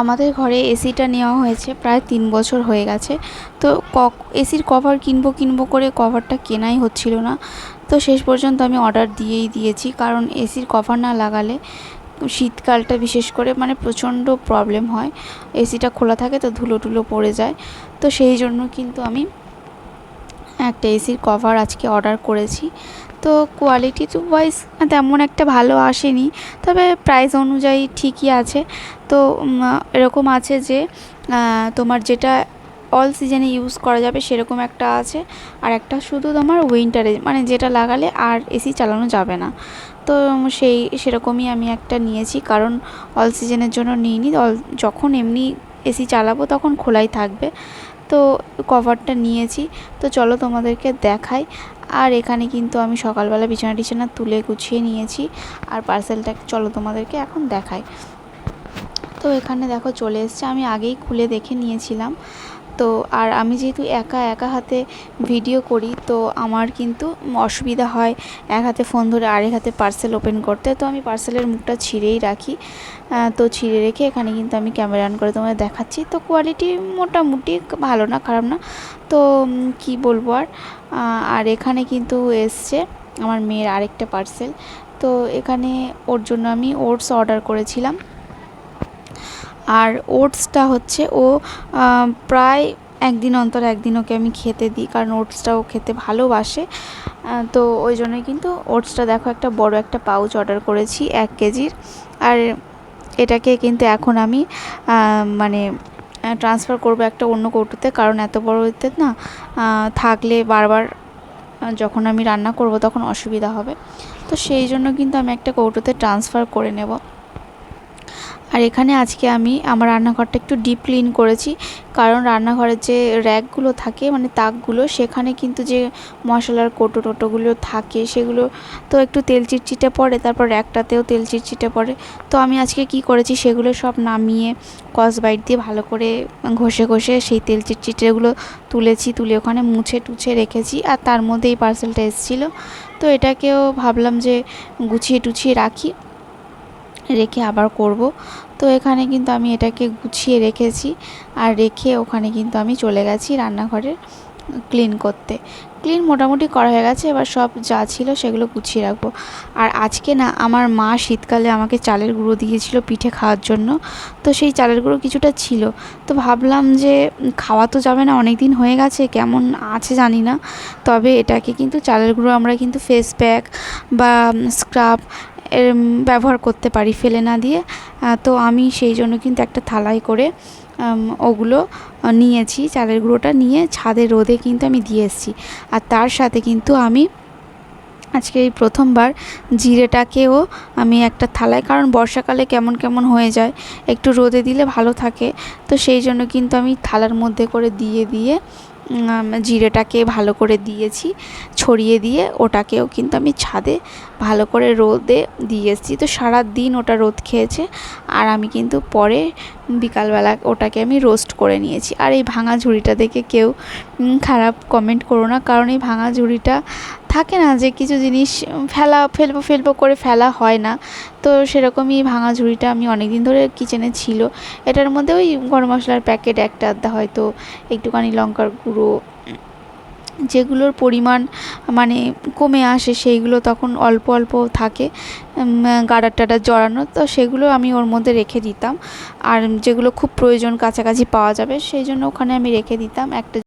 আমাদের ঘরে এসিটা নেওয়া হয়েছে, প্রায় তিন বছর হয়ে গেছে। তো ক এসির কভার কিনবো কিনবো করে কভারটা কেনাই হচ্ছিল না। তো শেষ পর্যন্ত আমি অর্ডার দিয়েই দিয়েছি, কারণ এসির কভার না লাগালে শীতকালটা বিশেষ করে মানে প্রচণ্ড প্রবলেম হয়। এসিটা খোলা থাকে তো ধুলো টুলো পড়ে যায়। তো সেই জন্য কিন্তু আমি একটা এসির কভার আজকে অর্ডার করেছি। তো কোয়ালিটি টু ওয়াইজ তেমন একটা ভালো আসেনি, তবে প্রাইস অনুযায়ী ঠিকই আছে। তো এরকম আছে যে তোমার যেটা অল সিজনে ইউজ করা যাবে সেরকম একটা আছে। আর একটা শুধু তোমার উইন্টারে মানে যেটা লাগালে আর এসি চালানো যাবে না। তো সেই, সেরকমই আমি একটা নিয়েছি, কারণ অল সিজনের জন্য নিইনি। অল যখন এমনি এসি চালাবো তখন খোলাই থাকবে। তো কভারটা নিয়েছি। তো চলো তোমাদেরকে দেখাই। আর এখানে কিন্তু আমি সকালবেলা বিছানা টিছানা তুলে গুছিয়ে নিয়েছি। আর পার্সেলটা চলো তোমাদেরকে এখন দেখাই। তো এখানে দেখো চলে এসছে। আমি আগেই খুলে দেখে নিয়েছিলাম। তো আর আমি যেহেতু একা একা হাতে ভিডিও করি, তো আমার কিন্তু অসুবিধা হয় এক হাতে ফোন ধরে আরেক হাতে পার্সেল ওপেন করতে। তো আমি পার্সেলের মুখটা ছিঁড়েই রাখি। তো ছিঁড়ে রেখে এখানে কিন্তু আমি ক্যামেরা অন করে তোমাদের দেখাচ্ছি। তো কোয়ালিটি মোটামুটি ভালো না, খারাপ না। তো কি বলব আর? আর এখানে কিন্তু এসছে আমার মেয়ের আরেকটা পার্সেল তো এখানে ওর জন্য আমি ওটস অর্ডার করেছিলাম। আর ওটসটা হচ্ছে ও প্রায় একদিন অন্তর একদিন ওকে আমি খেতে দিই, কারণ ওটসটা ও খেতে ভালোবাসে। তো ওই জন্যই কিন্তু ওটসটা দেখো একটা বড় একটা পাউচ অর্ডার করেছি এক কেজির। আর এটাকে কিন্তু এখন আমি মানে ট্রান্সফার করব একটা অন্য কৌটোতে, কারণ এত বড়তে না থাকলে বারবার যখন আমি রান্না করব তখন অসুবিধা হবে। তো সেই জন্য কিন্তু আমি একটা কৌটোতে ট্রান্সফার করে নেব। আর এখানে আজকে আমি আমার রান্নাঘরটা একটু ডিপ ক্লিন করেছি। কারণ রান্নাঘরের যে র্যাকগুলো থাকে মানে তাকগুলো, সেখানে কিন্তু যে মশলার কোটো টোটোগুলো থাকে, সেগুলো তো একটু তেল চিটচিটে পড়ে, তারপর র্যাকটাতেও তেল চিটচিটে পড়ে। তো আমি আজকে কি করেছি, সেগুলো সব নামিয়ে কসবাইট দিয়ে ভালো করে ঘষে ঘষে সেই তেল চিটচিটেগুলো তুলেছি, তুলে ওখানে মুছে টুছে রেখেছি, আর তার মধ্যে এই পার্সেলটা এসেছিল। তো এটাকেও ভাবলাম যে গুছিয়ে টুছিয়ে রাখি। রেখে আবার করব। তো এখানে কিন্তু আমি এটাকে গুছিয়ে রেখেছি আর রেখে ওখানে কিন্তু আমি চলে গেছি রান্নাঘরে ক্লিন করতে। ক্লিন মোটামুটি করা হয়ে গেছে, এবার সব যা ছিল সেগুলো গুছিয়ে রাখব। আর আজকে না, আমার মা শীতকালে আমাকে চালের গুঁড়ো দিয়েছিল পিঠে খাওয়ার জন্য। তো সেই চালের গুঁড়ো কিছুটা ছিল। তো ভাবলাম যে, খাওয়া তো যাবে না অনেক দিন হয়ে গেছে, কেমন আছে জানি না। তবে এটাকে কিন্তু চালের গুঁড়ো আমরা কিন্তু ফেস প্যাক বা স্ক্রাব ব্যবহার করতে পারি ফেলে না দিয়ে। তো আমি সেই জন্য কিন্তু একটা থালায় করে ওগুলো নিয়েছি, চালের গুঁড়োটা নিয়ে ছাদে রোদে কিন্তু আমি দিয়ে এসেছি। আর তার সাথে কিন্তু আমি আজকে এই প্রথমবার জিরেটাকেও আমি একটা থালায়, কারণ বর্ষাকালে কেমন কেমন হয়ে যায়, একটু রোদে দিলে ভালো থাকে। তো সেই জন্য কিন্তু আমি থালার মধ্যে করে দিয়ে দিয়ে জিরেটাকে ভালো করে দিয়েছি, ছড়িয়ে দিয়ে ওটাকেও কিন্তু আমি ছাদে ভালো করে রোদে দিয়ে এসেছি। তো সারা দিন ওটা রোদ খেয়েছে আর আমি কিন্তু পরে বিকালবেলা ওটাকে আমি রোস্ট করে নিয়েছি। আর এই ভাঙা ঝুড়িটা দেখে কেউ খারাপ কমেন্ট করো না, কারণ এই ভাঙা ঝুড়িটা থাকে না যে কিছু জিনিস ফেলা, ফেলব ফেলব করে ফেলা হয় না। তো সেরকমই ভাঙা ঝুড়িটা আমি অনেক দিন ধরে কিচেনে ছিল। এটার মধ্যে ওই গরম মশলার প্যাকেট একটা আধটা হয়তো একটুখানি লঙ্কার গুঁড়ো যেগুলোর পরিমাণ মানে কমে আসে সেইগুলো তখন অল্প অল্প থাকে গাডার টাডার জড়ানো, তো সেগুলো আমি ওর মধ্যে রেখে দিতাম। আর যেগুলো খুব প্রয়োজন কাছাকাছি পাওয়া যাবে, সেই জন্য ওখানে আমি রেখে দিতাম। একটা